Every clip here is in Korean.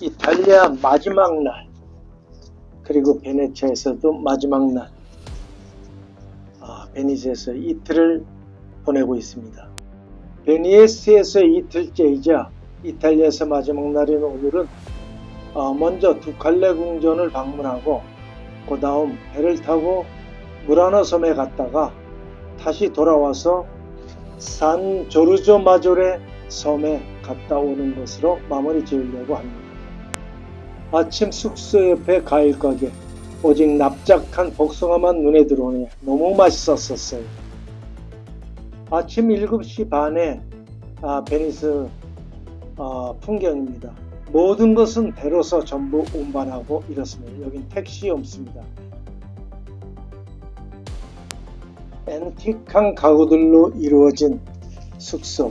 이탈리아 마지막 날 그리고 베네치아에서도 마지막 날 아, 베니스에서 이틀을 보내고 있습니다. 베니에스에서 이틀째이자 이탈리아에서 마지막 날인 오늘은 어, 먼저 두 칼레 궁전을 방문하고 그 다음 배를 타고 무라노 섬에 갔다가 다시 돌아와서 산 조르조 마조레 섬에 갔다 오는 것으로 마무리 지으려고 합니다. 아침 숙소 옆에 과일 가게 오직 납작한 복숭아만 눈에 들어오니 너무 맛있었었어요. 아침 7시 반에 아, 베니스 아, 풍경입니다. 모든 것은 배로서 전부 운반하고 이렇습니다. 여긴 택시 없습니다. 앤틱한 가구들로 이루어진 숙소.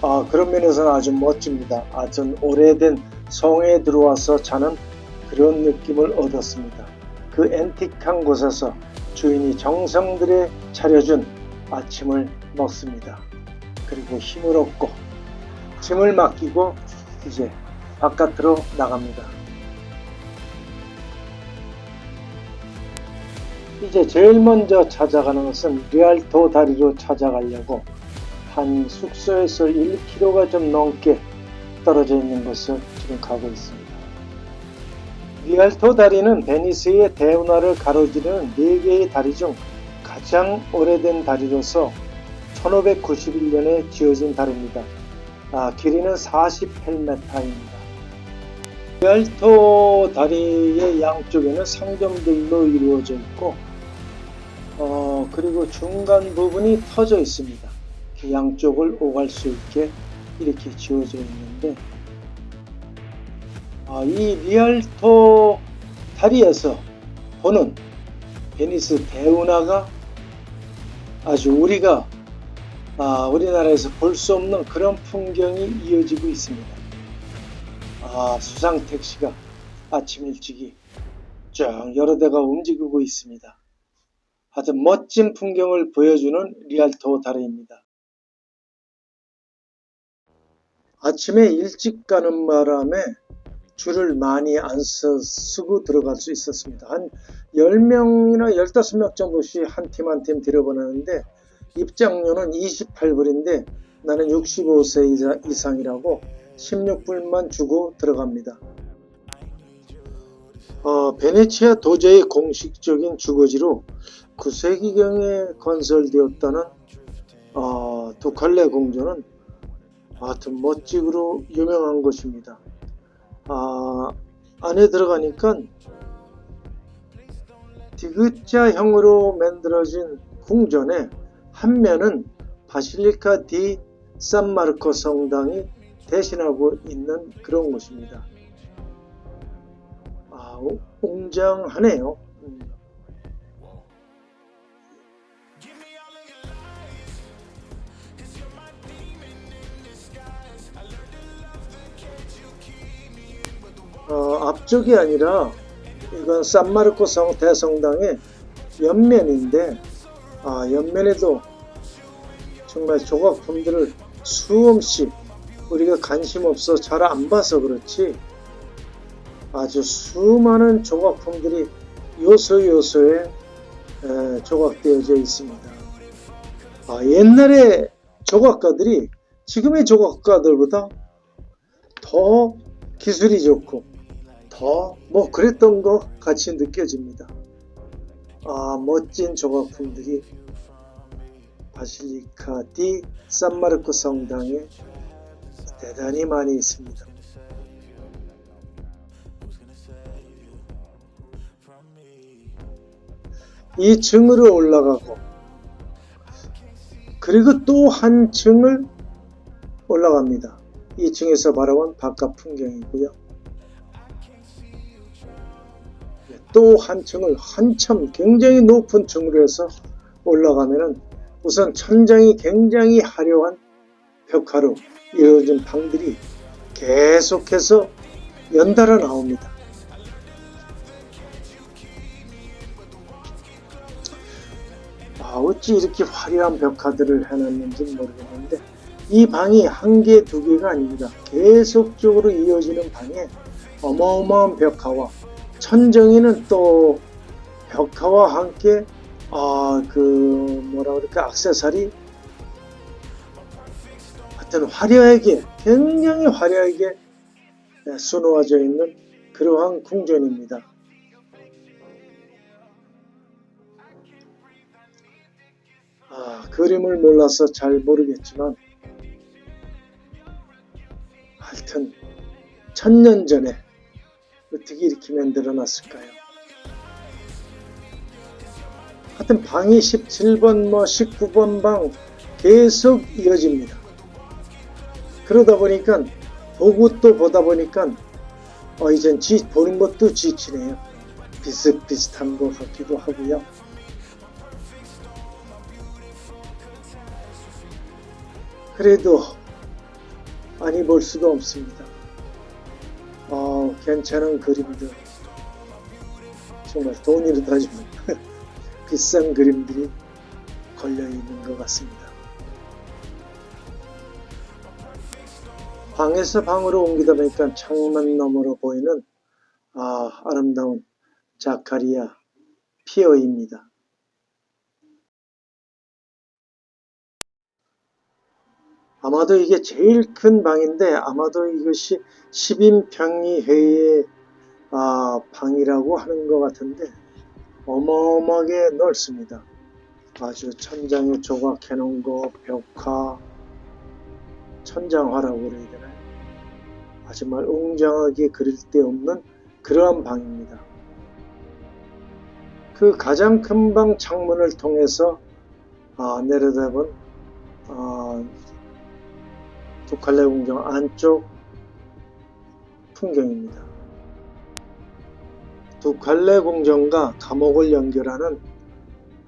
아, 그런 면에서는 아주 멋집니다. 아주 오래된 성에 들어와서 자는 그런 느낌을 얻었습니다. 그 앤틱한 곳에서 주인이 정성들에 차려준 아침을 먹습니다. 그리고 힘을 얻고 짐을 맡기고 이제 바깥으로 나갑니다. 이제 제일 먼저 찾아가는 것은 리알토 다리로 찾아가려고 한 숙소에서 1km가 좀 넘게 떨어져 있는 곳을 지금 가고 있습니다. 리알토 다리는 베니스의 대운하를 가로지르는 4개의 다리 중 가장 오래된 다리로서 1591년에 지어진 다리입니다. 아, 길이는 48m입니다. 리알토 다리의 양쪽에는 상점들로 이루어져 있고 어, 그리고 중간 부분이 터져 있습니다. 그 양쪽을 오갈 수 있게 이렇게 지어져 있는데 아, 이 리알토 다리에서 보는 베니스 대운하가 아주 우리가 아, 우리나라에서 볼 수 없는 그런 풍경이 이어지고 있습니다. 아, 수상 택시가 아침 일찍이 쫙 여러 대가 움직이고 있습니다. 아주 멋진 풍경을 보여주는 리알토 다리입니다. 아침에 일찍 가는 바람에 줄을 많이 안 서, 쓰고 들어갈 수 있었습니다. 한 10명이나 15명 정도씩 한 팀 한 팀 들여보내는데 입장료는 28불인데 나는 65세 이상이라고 16불만 주고 들어갑니다. 어, 베네치아 도저히 공식적인 주거지로 9세기경에 건설되었다는 어, 두칼레 궁전은 하여튼 멋지기로 유명한 곳입니다. 아, 안에 들어가니까 디귿자형으로 만들어진 궁전에 한 면은 바실리카 디 산마르코 성당이 대신하고 있는 그런 곳입니다. 아, 웅장하네요. 음. 어, 앞쪽이 아니라 이건 산마르코 성 대성당의 옆면인데 아, 옆면에도 정말 조각품들을 수없이 우리가 관심 없어 잘 안 봐서 그렇지 아주 수많은 조각품들이 요소 요소에 에, 조각되어져 있습니다. 아, 옛날에 조각가들이 지금의 조각가들보다 더 기술이 좋고 더 뭐 그랬던 것 같이 느껴집니다. 아, 멋진 조각품들이 바실리카 디 산마르코 성당에 대단히 많이 있습니다. 이 층으로 올라가고 그리고 또 한 층을 올라갑니다. 이 층에서 바라본 바깥 풍경이고요. 또 한 층을 한참 굉장히 높은 층으로 해서 올라가면은 우선 천장이 굉장히 화려한 벽화로 이루어진 방들이 계속해서 연달아 나옵니다. 아, 어찌 이렇게 화려한 벽화들을 해놨는지 모르겠는데 이 방이 한 개, 두 개가 아닙니다. 계속적으로 이어지는 방에 어마어마한 벽화와 천정이는 또 벽화와 함께 아 그 뭐라 그럴까 악세사리 하여튼 화려하게 굉장히 화려하게 네, 수놓아져 있는 그러한 궁전입니다. 아, 그림을 몰라서 잘 모르겠지만 하여튼 천년 전에 어떻게 이렇게 만들어 놨을까요? 하여튼 방이 17번 뭐 19번 방 계속 이어집니다. 그러다 보니까 보고 또 보다 보니까 어 이젠 지, 보는 것도 지치네요. 비슷비슷한 것 같기도 하고요. 그래도 아니 볼 수가 없습니다. 어, 괜찮은 그림들 정말 돈으로 따지면 비싼 그림들이 걸려 있는 것 같습니다. 방에서 방으로 옮기다 보니까 창문 너머로 보이는 아, 아름다운 자카리아 피어입니다. 아마도 이게 제일 큰 방인데 아마도 이것이 10인평이회의 아, 방이라고 하는 것 같은데 어마어마하게 넓습니다. 아주 천장에 조각해 놓은 거, 벽화, 천장화라고 그래야 되나요? 아, 정말 웅장하게 그릴 데 없는 그러한 방입니다. 그 가장 큰 방 창문을 통해서 아, 내려다본 아, 두칼레 궁정 안쪽 풍경입니다. 두칼레 궁정과 감옥을 연결하는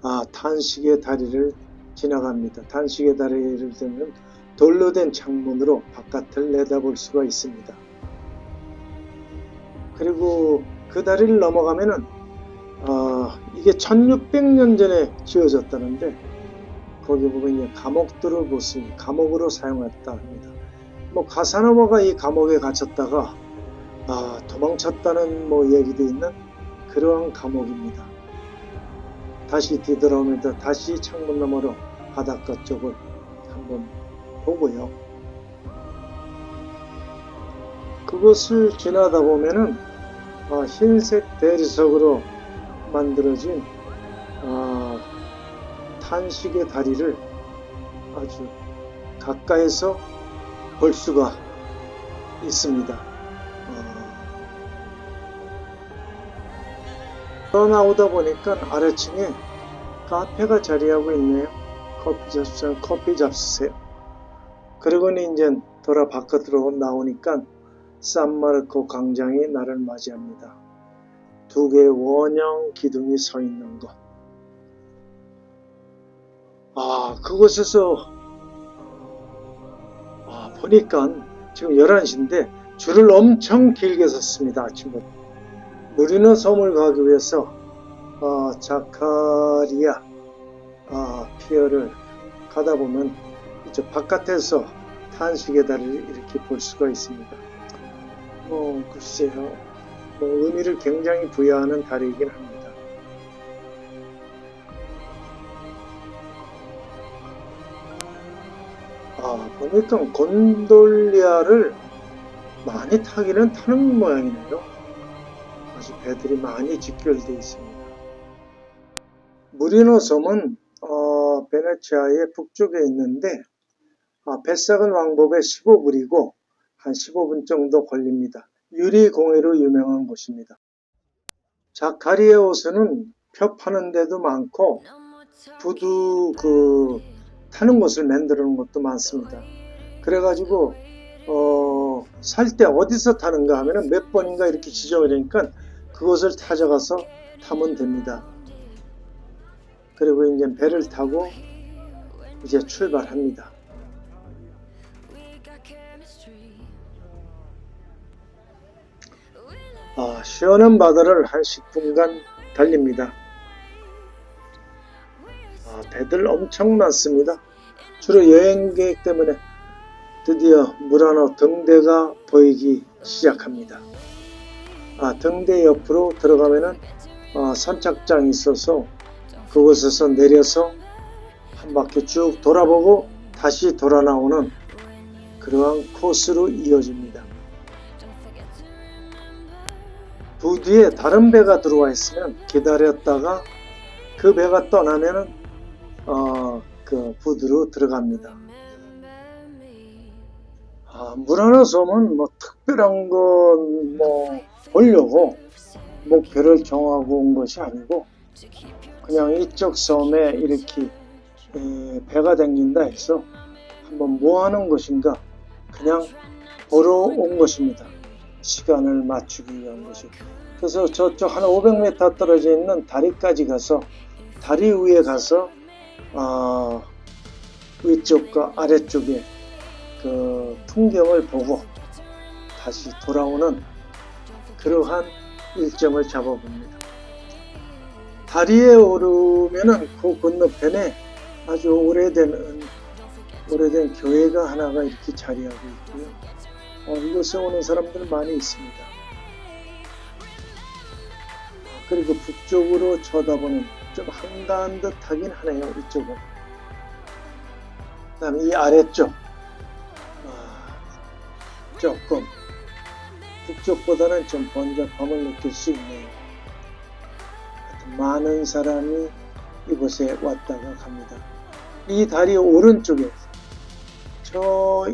아, 탄식의 다리를 지나갑니다. 탄식의 다리를 들면 돌로 된 창문으로 바깥을 내다볼 수가 있습니다. 그리고 그 다리를 넘어가면은 어, 이게 1600년 전에 지어졌다는데 거기 보면 감옥들을 보습니다. 감옥으로 사용했다 합니다. 뭐 가사노바가 이 감옥에 갇혔다가 아, 도망쳤다는 뭐 얘기도 있는 그러한 감옥입니다. 다시 뒤돌아오면서 다시 창문 너머로 바닷가 쪽을 한번 보고요. 그것을 지나다 보면은 아, 흰색 대리석으로 만들어진 아, 탄식의 다리를 아주 가까이서 볼 수가 있습니다. 어, 떠나오다 보니까 아래층에 카페가 자리하고 있네요. 커피 잡수세요. 커피 잡수세요. 그리고는 이제 돌아 바깥으로 나오니까 산마르코 광장이 나를 맞이합니다. 두 개의 원형 기둥이 서 있는 것. 아, 그곳에서 아, 보니까 지금 11시인데 줄을 엄청 길게 섰습니다. 아침부터. 무리너 섬을 가기 위해서 어, 자카리아 아, 피어를 가다 보면 이제 바깥에서 탄식의 달을 이렇게 볼 수가 있습니다. 뭐 글쎄요, 뭐 의미를 굉장히 부여하는 달이긴 합니다. 아 보니까 곤돌리아를 많이 타기는 타는 모양이네요. 아주 배들이 많이 직결되어 있습니다. 무리노 섬은 어, 베네치아의 북쪽에 있는데 아, 뱃삭은 왕복에 15불이고 한 15분 정도 걸립니다. 유리공예로 유명한 곳입니다. 자카리에 옷은 표 파는 데도 많고 부두 그 타는 곳을 만들어 놓은 것도 많습니다. 그래가지고 어, 살 때 어디서 타는가 하면은 몇 번인가 이렇게 지정을 하니까 그곳을 찾아가서 타면 됩니다. 그리고 이제 배를 타고 이제 출발합니다. 아, 시원한 바다를 한 10분간 달립니다. 아, 배들 엄청 많습니다. 주로 여행객 때문에 드디어 무라노 등대가 보이기 시작합니다. 아, 등대 옆으로 들어가면은 어, 선착장이 있어서 그곳에서 내려서 한 바퀴 쭉 돌아보고 다시 돌아 나오는 그러한 코스로 이어집니다. 부두에 다른 배가 들어와 있으면 기다렸다가 그 배가 떠나면은 어, 그 부두로 들어갑니다. 아, 무라노섬은 뭐 특별한 건 뭐 보려고 목표를 정하고 온 것이 아니고 그냥 이쪽 섬에 이렇게 에, 배가 댕긴다 해서 한번 뭐 하는 것인가 그냥 보러 온 것입니다. 시간을 맞추기 위한 것이. 그래서 저쪽 한 500m 떨어져 있는 다리까지 가서 다리 위에 가서 아, 위쪽과 아래쪽에 그 풍경을 보고 다시 돌아오는 그러한 일정을 잡아봅니다. 다리에 오르면은 그 건너편에 아주 오래된 오래된 교회가 하나가 이렇게 자리하고 있고요. 어, 이곳에 오는 사람들 많이 있습니다. 아, 그리고 북쪽으로 쳐다보는 좀 한가한 듯 하긴 하네요. 이쪽은. 그 다음에 이 아래쪽 아, 조금 북쪽보다는 좀 번잡함을 느낄 수 있네요. 많은 사람이 이곳에 왔다가 갑니다. 이 다리 오른쪽에 저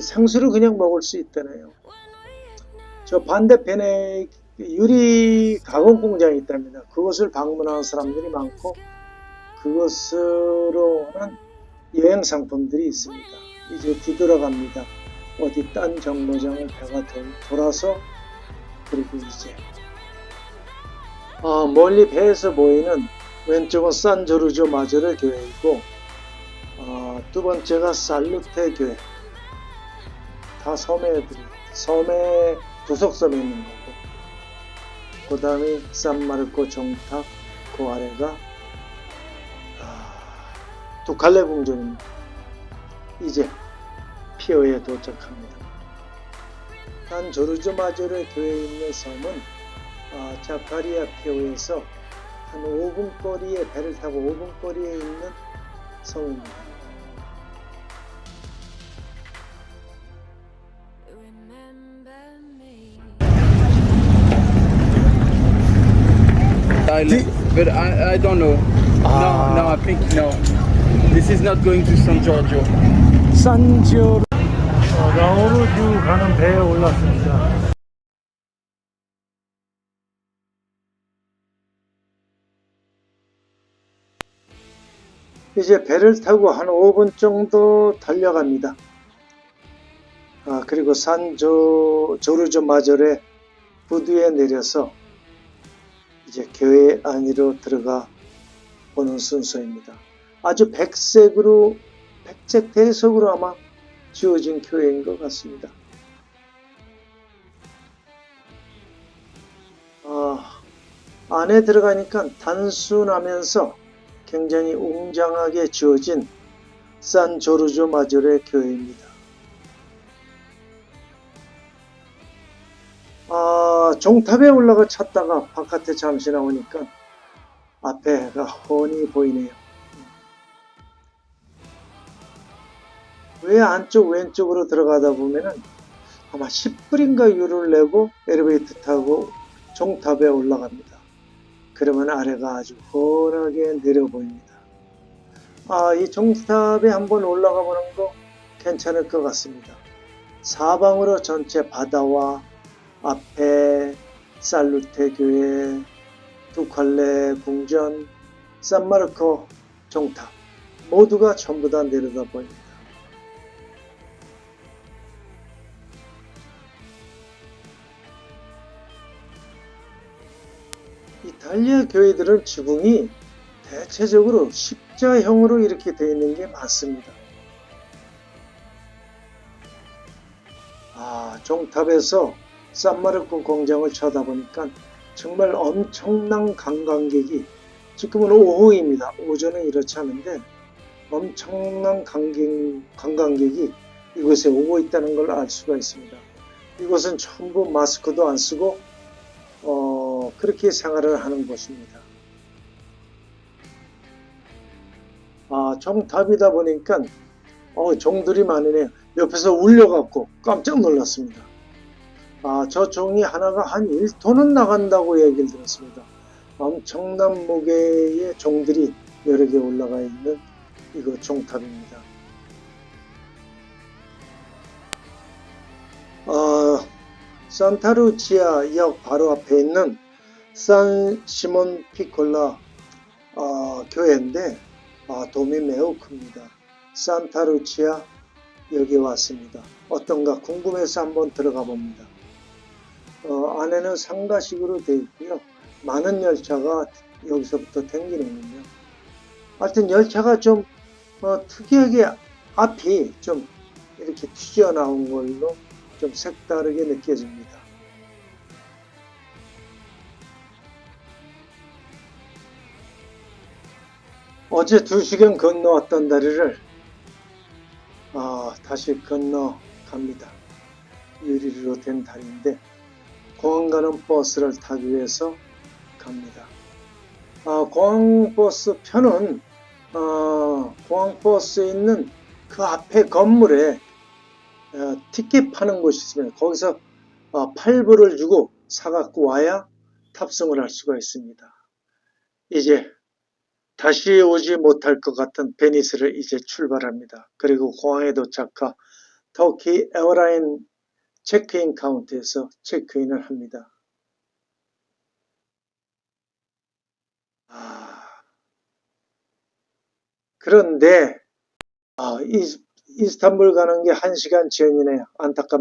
상수를 그냥 먹을 수 있다네요. 저 반대편에 유리 가공 공장이 있답니다. 그것을 방문하는 사람들이 많고 그것으로 오는 여행 상품들이 있습니다. 이제 뒤돌아갑니다. 어디 딴 정거장을 배가 돌- 돌아서 그리고 이제 아, 멀리 배에서 보이는 왼쪽은 산조르조 마저르 교회이고 어, 두 번째가 살루테 교회 다 섬에들이 섬에 구석섬에 있는 거고 그 다음에 산마르코 정탑 그 아래가 아, 두칼레 궁전입니다 이제 피어에 도착합니다 단 조르조 마저르 교회에 있는 섬은 아, 자카리아 피오에서 한 5분 거리에 배를 타고 5분 거리에 있는 섬입니다. Thailand, but I, I don't know. Ah. No, no, I think no. This is not going to San Giorgio. 산지오르 라오르주 가는 배에 올랐습니다. 이제 배를 타고 한 5분 정도 달려갑니다. 아, 그리고 산조 조르조 마절의 부두에 내려서 이제 교회 안으로 들어가 보는 순서입니다. 아주 백색으로 백색 대석으로 아마 지어진 교회인 것 같습니다. 아, 안에 들어가니까 단순하면서 굉장히 웅장하게 지어진 산 조르조 마졸의 교회입니다. 아, 종탑에 올라가 찾다가 바깥에 잠시 나오니까 앞에가 훤히 보이네요. 왜 안쪽 왼쪽으로 들어가다 보면은 아마 10불인가 유를 내고 엘리베이터 타고 종탑에 올라갑니다. 그러면 아래가 아주 훤하게 내려 보입니다. 아, 이 종탑에 한번 올라가 보는 거 괜찮을 것 같습니다. 사방으로 전체 바다와 앞에 살루테 교회, 두칼레 궁전, 산마르코 종탑 모두가 전부 다 내려다 보입니다. 이탈리아 교회들은 지붕이 대체적으로 십자형으로 이렇게 되어 있는 게 많습니다. 아, 종탑에서 산마르코 공장을 쳐다보니까 정말 엄청난 관광객이 지금은 오후입니다. 오전은 이렇지 않은데 엄청난 관광객이 이곳에 오고 있다는 걸 알 수가 있습니다. 이곳은 전부 마스크도 안 쓰고 어, 그렇게 생활을 하는 곳입니다. 아, 정탑이다 보니까 어, 종들이 많으네요. 옆에서 울려갖고 깜짝 놀랐습니다. 아, 저 종이 하나가 한 1톤은 나간다고 얘기를 들었습니다. 엄청난 무게의 종들이 여러 개 올라가 있는 이거 종탑입니다. 어, 산타루치아 역 바로 앞에 있는 산 시몬 피콜라 어, 교회인데 아, 돔이 매우 큽니다. 산타루치아 여기 왔습니다. 어떤가 궁금해서 한번 들어가 봅니다. 어, 안에는 상가식으로 되어 있고요. 많은 열차가 여기서부터 댕기는군요. 하여튼 열차가 좀 어, 특이하게 앞이 좀 이렇게 튀어나온 걸로 좀 색다르게 느껴집니다. 어제 2시간 건너왔던 다리를 아, 다시 건너 갑니다. 유리로 된 다리인데 공항 가는 버스를 타기 위해서 갑니다. 아, 공항버스 편은 어, 공항버스에 있는 그 앞에 건물에 어, 티켓 파는 곳이 있습니다. 거기서 어, 8불을 주고 사갖고 와야 탑승을 할 수가 있습니다. 이제 다시 오지 못할 것 같은 베니스를 이제 출발합니다. 그리고 공항에 도착하 터키 에어라인 체크인 카운트에서 체크인을 합니다. 아, 그런데 아, 이, 이스탄불 가는 게 1시간 전이네요. 안타깝